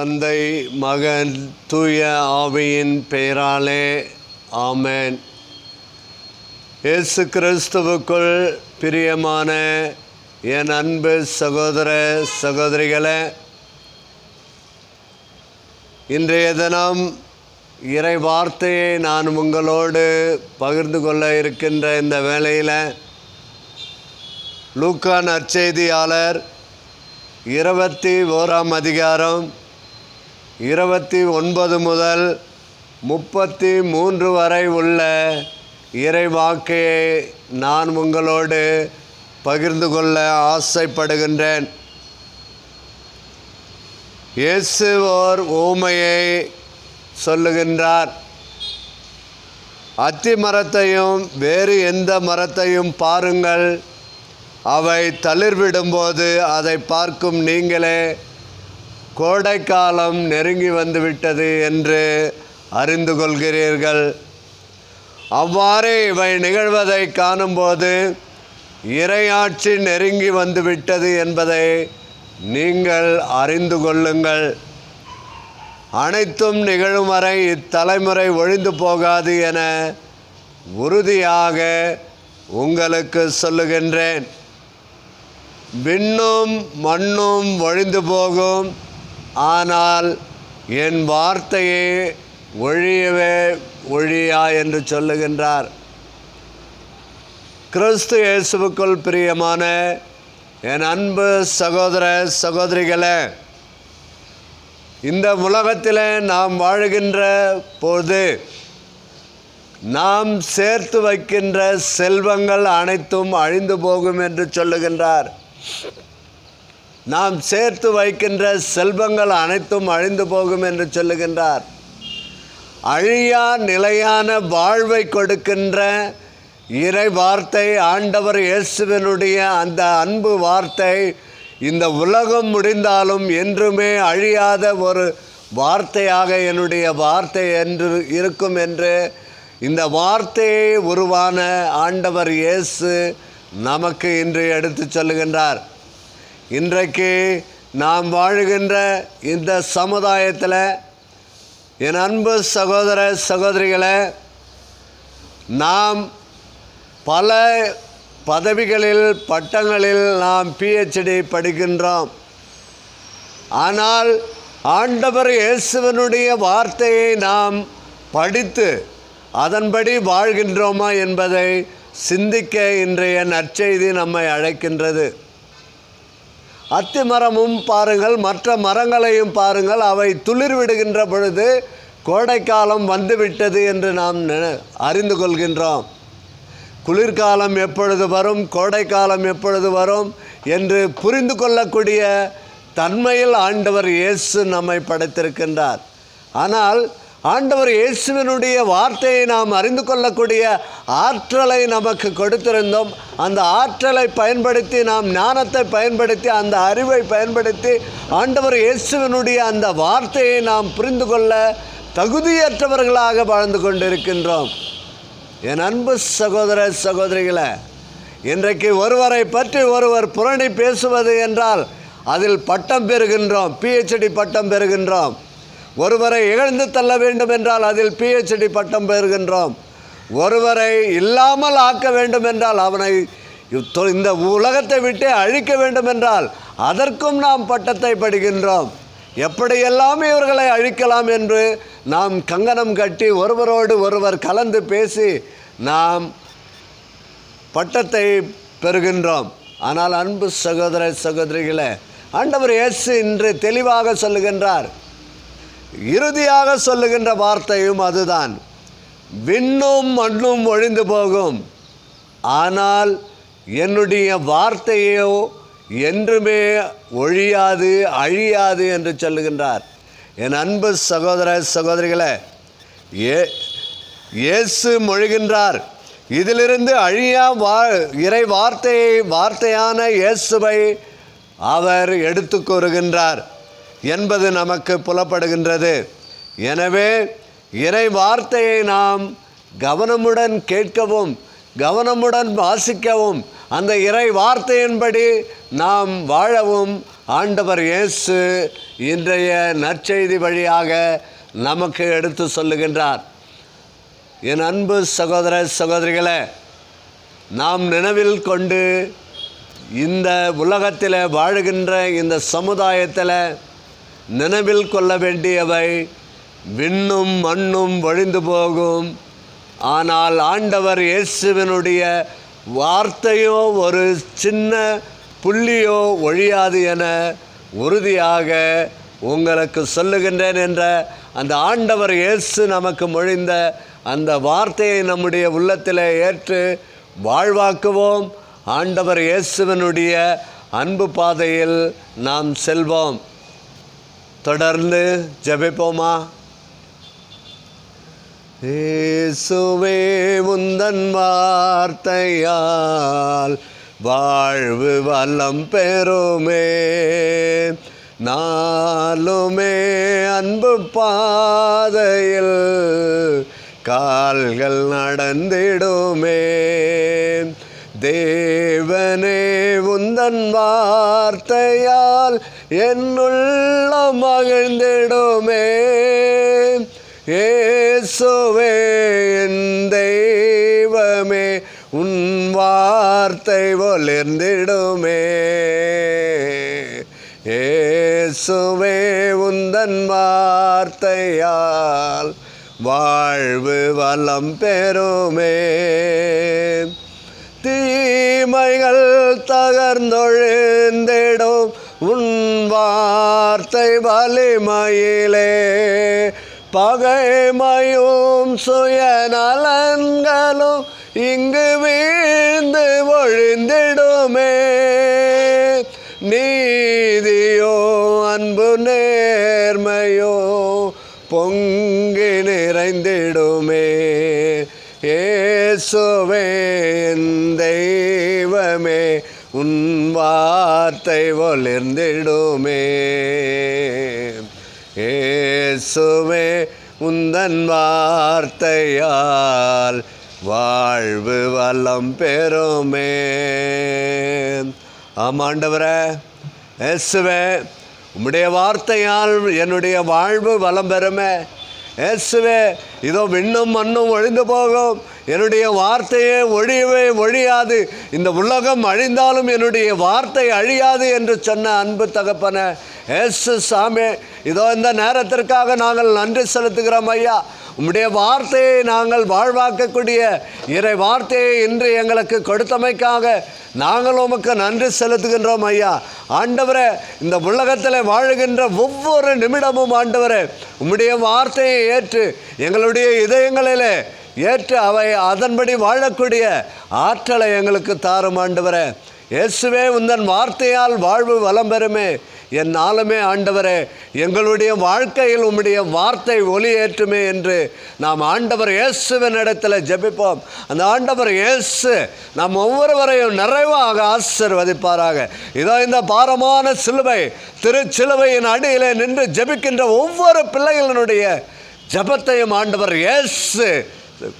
தந்தை மகன் தூய ஆவியின் பெயராலே ஆமேன். இயேசு கிறிஸ்துவுக்குள் பிரியமான என் அன்பு சகோதர சகோதரிகளே இன்றைய தினம் இறை வார்த்தையை நான் உங்களோடு பகிர்ந்து கொள்ள இருக்கின்ற இந்த வேளையில் லூக்கா நற்செய்தியாளர் இருபத்தி ஓராம் அதிகாரம் இருபத்தி ஒன்பது முதல் முப்பத்தி மூன்று வரை உள்ள இறைவாக்கையை நான் உங்களோடு பகிர்ந்து கொள்ள ஆசைப்படுகின்றேன். இயேசு ஓர் ஊமையை சொல்லுகின்றார். அத்தி மரத்தையும் வேறு எந்த மரத்தையும் பாருங்கள். அவை தளிர்விடும்போது அதை பார்க்கும் நீங்களே கோடைக்காலம் நெருங்கி வந்துவிட்டது என்று அறிந்து கொள்கிறீர்கள். அவ்வாறே இவை நிகழ்வதை காணும்போது இரையாட்சி நெருங்கி வந்துவிட்டது என்பதை நீங்கள் அறிந்து கொள்ளுங்கள். அனைத்தும் நிகழும் வரை இத்தலைமுறை ஒழிந்து போகாது என உறுதியாக உங்களுக்கு சொல்லுகின்றேன். விண்ணும் மண்ணும் ஒழிந்து போகும். ஆனால் என் வார்த்தையே ஒழியவே ஒழியா என்று சொல்லுகின்றார். கிறிஸ்து இயேசுவுக்குள் பிரியமான என் அன்பு சகோதர சகோதரிகளே இந்த உலகத்தில் நாம் வாழுகின்ற போது நாம் சேர்த்து வைக்கின்ற செல்வங்கள் அனைத்தும் அழிந்து போகும் என்று சொல்லுகின்றார். நாம் சேர்த்து வைக்கின்ற செல்வங்கள் அனைத்தும் அழிந்து போகும் என்று சொல்லுகின்றார். அழியா நிலையான வாழ்வை கொடுக்கின்ற இறை வார்த்தை ஆண்டவர் இயேசுவினுடைய அந்த அன்பு வார்த்தை இந்த உலகம் முடிந்தாலும் என்றுமே அழியாத ஒரு வார்த்தையாக என்னுடைய வார்த்தை என்று இருக்கும் என்று இந்த வார்த்தையை உருவான ஆண்டவர் இயேசு நமக்கு இன்று எடுத்து சொல்லுகின்றார். இன்றைக்கு நாம் வாழுகின்ற இந்த சமுதாயத்தில் என் அன்பு சகோதர சகோதரிகளை நாம் பல பதவிகளில் பட்டங்களில் நாம் பிஹெச்டி படிக்கின்றோம். ஆனால் ஆண்டவர் இயேசுவனுடைய வார்த்தையை நாம் படித்து அதன்படி வாழ்கின்றோமா என்பதை சிந்திக்க இன்றைய நற்செய்தி நம்மை அழைக்கின்றது. அத்தி மரமும் பாருங்கள் மற்ற மரங்களையும் பாருங்கள் அவை துளிர் விடுகின்ற பொழுது கோடைக்காலம் வந்துவிட்டது என்று நாம் அறிந்து கொள்கின்றோம். குளிர்காலம் எப்பொழுது வரும் கோடைக்காலம் எப்பொழுது வரும் என்று புரிந்து கொள்ளக்கூடிய தன்மையில் ஆண்டவர் இயேசு நம்மை படைத்திருக்கின்றார். ஆனால் ஆண்டவர் இயேசுவினுடைய வார்த்தையை நாம் அறிந்து கொள்ளக்கூடிய ஆற்றலை நமக்கு கொடுத்திருந்தோம். அந்த ஆற்றலை பயன்படுத்தி நாம் ஞானத்தை பயன்படுத்தி அந்த அறிவை பயன்படுத்தி ஆண்டவர் இயேசுவினுடைய அந்த வார்த்தையை நாம் புரிந்து கொள்ள தகுதியற்றவர்களாக வாழ்ந்து கொண்டிருக்கின்றோம். என் அன்பு சகோதர சகோதரிகளை இன்றைக்கு ஒருவரை பற்றி ஒருவர் புரணி பேசுவது என்றால் அதில் பட்டம் பெறுகின்றோம் பிஹெச்டி பட்டம் பெறுகின்றோம். ஒருவரை இழந்து தள்ள வேண்டும் என்றால் அதில் பிஹெச்டி பட்டம் பெறுகின்றோம். ஒருவரை இல்லாமல் ஆக்க வேண்டும் என்றால் அவனை இந்த உலகத்தை விட்டு அழிக்க வேண்டும் என்றால் அதற்கும் நாம் பட்டத்தை படுகின்றோம். எப்படியெல்லாம் இவர்களை அழிக்கலாம் என்று நாம் கங்கணம் கட்டி ஒருவரோடு ஒருவர் கலந்து பேசி நாம் பட்டத்தை பெறுகின்றோம். ஆனால் அன்பு சகோதர சகோதரிகளே ஆண்டவர் இயேசு இன்று தெளிவாக சொல்லுகின்றார். இறுதியாக சொல்லுகின்ற வார்த்தையும் அதுதான். விண்ணும் மண்ணும் ஒழிந்து போகும். ஆனால் என்னுடைய வார்த்தையோ என்றுமே ஒழியாது அழியாது என்று சொல்லுகின்றார். என் அன்பு சகோதர சகோதரிகளே ஏ இயேசு மொழிகின்றார். இதிலிருந்து அழியா வா இறை வார்த்தையை வார்த்தையான இயேசுவை அவர் எடுத்து கூறுகின்றார். என்பது நமக்கு புலப்படுகின்றது. எனவே இறை வார்த்தையை நாம் கவனமுடன் கேட்கவும் கவனமுடன் வாசிக்கவும் அந்த இறை வார்த்தையின்படி நாம் வாழவும் ஆண்டவர் இயேசு இன்றைய நற்செய்தி வழியாக நமக்கு எடுத்து சொல்லுகின்றார். என் அன்பு சகோதர சகோதரிகளே நாம் நினைவில் கொண்டு இந்த உலகத்தில் வாழுகின்ற இந்த சமுதாயத்தில் நினைவில் கொள்ள வேண்டியவை விண்ணும் மண்ணும் வழிந்து போகும். ஆனால் ஆண்டவர் இயேசுவினுடைய வார்த்தையோ ஒரு சின்ன புள்ளியோ ஒழியாது என உறுதியாக உங்களுக்கு சொல்லுகின்றேன் என்ற அந்த ஆண்டவர் இயேசு நமக்கு மொழிந்த அந்த வார்த்தையை நம்முடைய உள்ளத்தில் ஏற்று வாழ்வாக்குவோம். ஆண்டவர் இயேசுவனுடைய அன்பு பாதையில் நாம் செல்வோம். தொடர்ந்து ஜபிப்போமா? இயேசுவே உந்தன் வார்த்தையால் வாழ்வு வல்லம் பெறுமே. நாளுமே அன்பு பாதையில் கால்கள் நடந்திடுமே. தேவனே உந்தன் வார்த்தையால் என்னுள்ள மகிழ்ந்திடுமே. ஏசுவே என் தெய்வமே உன் வார்த்தை ஒளிர்ந்திடுமே. ஏசுவே உந்தன் வார்த்தையால் வாழ்வு வளம் பெறுமே. தீமைகள் தகர்ந்தொழிந்திடும். உன் வார்த்தை வலிமையிலே பகைமையும் சுயநலன்களும் இங்கு வீழ்ந்து ஒழிந்திடுமே. நீதியோ அன்பு நேர்மையோ பொங்கி நிறைந்திடுமே. ஏசுவே தெய்வமே உன் வார்த்தை ஒளிர்ந்திடுமே. ஏசுமே உந்தன் வார்த்தையால் வாழ்வு வளம் பெறுமே. ஆமாண்டவரே இயேசுவே உம்முடைய வார்த்தையால் என்னுடைய வாழ்வு வளம் பெறுமே. இயேசுவே இதோ விண்ணும் மண்ணும் ஒழிந்து போகும். என்னுடைய வார்த்தையே ஒழியவே ஒழியாது. இந்த உலகம் அழிந்தாலும் என்னுடைய வார்த்தை அழியாது என்று சொன்ன அன்பு தகப்பன. ஏசு சாமி இதோ இந்த நேரத்திற்காக நாங்கள் நன்றி செலுத்துகிறோம் ஐயா. உம்முடைய வார்த்தையை நாங்கள் வாழ்வாக்கக்கூடிய இறை வார்த்தையை இன்று எங்களுக்கு கொடுத்தமைக்காக நாங்கள் உமக்கு நன்றி செலுத்துகின்றோம் ஐயா. ஆண்டவரே இந்த உலகத்தில் வாழுகின்ற ஒவ்வொரு நிமிடமும் ஆண்டவரே உம்முடைய வார்த்தையை ஏற்று எங்களுடைய இதயங்களிலே ஏற்று அவை அதன்படி வாழக்கூடிய ஆற்றலை எங்களுக்கு தாரும் ஆண்டவரே. இயேசுவே உந்தன் வார்த்தையால் வாழ்வு வளம் பெறுமே என் நாளுமே ஆண்டவரே எங்களுடைய வாழ்க்கையில் உம்முடைய வார்த்தை ஒளியேற்றுமே என்று நாம் ஆண்டவர் இயேசுவின் இடத்துல ஜெபிப்போம். அந்த ஆண்டவர் இயேசு நாம் ஒவ்வொருவரையும் நிறைவாக ஆசிர்வதிப்பாராக. இதோ இந்த பாரமான சிலுவை திருச்சிலுவையின் அடியிலே நின்று ஜெபிக்கின்ற ஒவ்வொரு பிள்ளைகளினுடைய ஜெபத்தையும் ஆண்டவர் இயேசு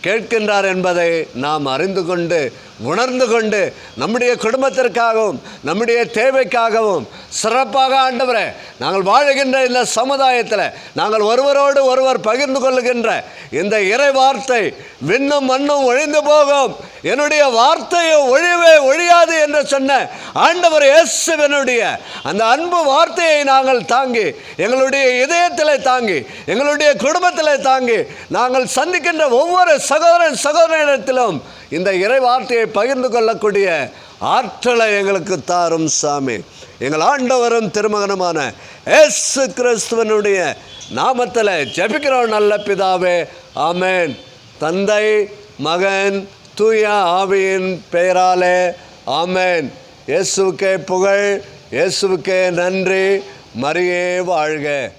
கேட்கின்றார் என்பதை நாம் அறிந்து கொண்டு உணர்ந்து கொண்டு நம்முடைய குடும்பத்திற்காகவும் நம்முடைய தேவைக்காகவும் சிறப்பாக ஆண்டவரே நாங்கள் வாழுகின்ற இந்த சமுதாயத்தில் நாங்கள் ஒருவரோடு ஒருவர் பகிர்ந்து கொள்ளுகின்ற இந்த இறை வார்த்தை விண்ணும் மண்ணும் ஒழிந்து போகும். என்னுடைய வார்த்தையை ஒழிவே ஒழியாது என்று சொன்ன ஆண்டவர் இயேசுவனுடைய அந்த அன்பு வார்த்தையை நாங்கள் தாங்கி எங்களுடைய இதயத்தில் தாங்கி எங்களுடைய குடும்பத்தில் தாங்கி நாங்கள் சந்திக்கின்ற ஒவ்வொரு சகோதரன் சகோதரனிடத்திலும் இந்த இறை வார்த்தையை பகிர்ந்து கொள்ளக்கூடிய ஆற்றலை எங்களுக்கு தாரும் சாமி. எங்கள் ஆண்டவரும் திருமகனமான ஏசு கிறிஸ்துவனுடைய நாமத்தில் ஜெபிக்கிறோம் நல்ல பிதாவே. ஆமேன். தந்தை மகன் தூய ஆவியின் பெயராலே ஆமேன். இயேசுக்கே புகழ் இயேசுக்கே நன்றி. மரியே வாழ்க.